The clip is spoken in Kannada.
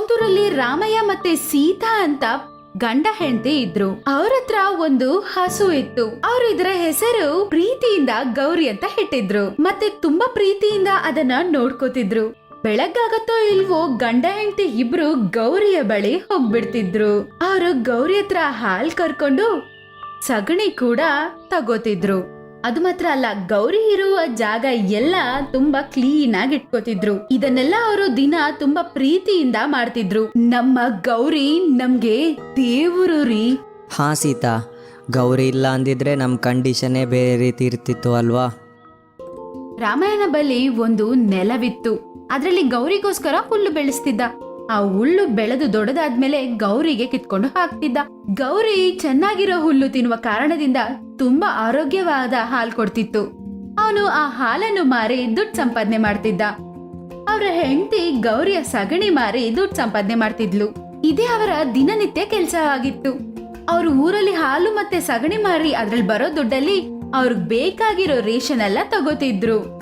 ಒಂದೂರಲ್ಲಿ ರಾಮಯ್ಯ ಮತ್ತೆ ಸೀತಾ ಅಂತ ಗಂಡ ಹೆಂಡತಿ ಇದ್ರು. ಅವ್ರ ಹತ್ರ ಒಂದು ಹಸು ಇತ್ತು. ಅವ್ರ ಇದರ ಹೆಸರು ಪ್ರೀತಿಯಿಂದ ಗೌರಿ ಅಂತ ಇಟ್ಟಿದ್ರು. ಮತ್ತೆ ತುಂಬಾ ಪ್ರೀತಿಯಿಂದ ಅದನ್ನ ನೋಡ್ಕೋತಿದ್ರು. ಬೆಳಗ್ಗಾಗತ್ತೋ ಇಲ್ವೋ ಗಂಡ ಹೆಂಡತಿ ಇಬ್ರು ಗೌರಿಯ ಬಳಿ ಹೋಗ್ಬಿಡ್ತಿದ್ರು. ಅವರು ಗೌರಿ ಹತ್ರ ಹಾಲ್ ಕರ್ಕೊಂಡು ಸಗಣಿ ಕೂಡ ತಗೋತಿದ್ರು. ಅದು ಮಾತ್ರ ಅಲ್ಲ ಗೌರಿ ಇರುವ ಜಾಗ ಎಲ್ಲ ತುಂಬಾ ಕ್ಲೀನ್ ಆಗಿ ಇಟ್ಕೋತಿದ್ರು. ಇದನ್ನೆಲ್ಲ ಅವರು ದಿನ ತುಂಬಾ ಪ್ರೀತಿಯಿಂದ ಮಾಡ್ತಿದ್ರು. ನಮ್ಮ ಗೌರಿ ನಮ್ಗೆ ದೇವರು ರೀ. ಹಾ ಸೀತಾ ಗೌರಿ ಇಲ್ಲ ಅಂದಿದ್ರೆ ನಮ್ಮ ಕಂಡೀಷನ್ನೇ ಬೇರೆ ರೀತಿ ಇರ್ತಿತ್ತು ಅಲ್ವಾ? ರಾಮಾಯಣ ಬಳಿ ಒಂದು ನೆಲವಿತ್ತು. ಅದರಲ್ಲಿ ಗೌರಿಗೋಸ್ಕರ ಹುಲ್ಲು ಬೆಳೆಸ್ತಿದ್ದ. ಆ ಹುಲ್ಲು ಬೆಳೆದು ದೊಡ್ಡದಾದ್ಮೇಲೆ ಗೌರಿಗೆ ಕಿತ್ಕೊಂಡು ಹಾಕ್ತಿದ್ದ. ಗೌರಿ ಚೆನ್ನಾಗಿರೋ ಹುಲ್ಲು ತಿನ್ನುವ ಕಾರಣದಿಂದ ತುಂಬಾ ಆರೋಗ್ಯವಾದ ಹಾಲು ಕೊಡ್ತಿತ್ತು. ಅವನು ಆ ಹಾಲನ್ನು ಮಾರಿ ದುಡ್ಡು ಸಂಪಾದನೆ ಮಾಡ್ತಿದ್ದ. ಅವರ ಹೆಂಡತಿ ಗೌರಿಯ ಸಗಣಿ ಮಾರಿ ದುಡ್ಡು ಸಂಪಾದನೆ ಮಾಡ್ತಿದ್ಲು. ಇದೇ ಅವರ ದಿನನಿತ್ಯ ಕೆಲಸವಾಗಿತ್ತು ಅವ್ರ ಊರಲ್ಲಿ ಹಾಲು ಮತ್ತೆ ಸಗಣಿ ಮಾರಿ ಅದ್ರಲ್ಲಿ ಬರೋ ದುಡ್ಡಲ್ಲಿ ಅವ್ರಿಗೆ ಬೇಕಾಗಿರೋ ರೇಷನ್ ಎಲ್ಲ ತಗೋತಿದ್ರು.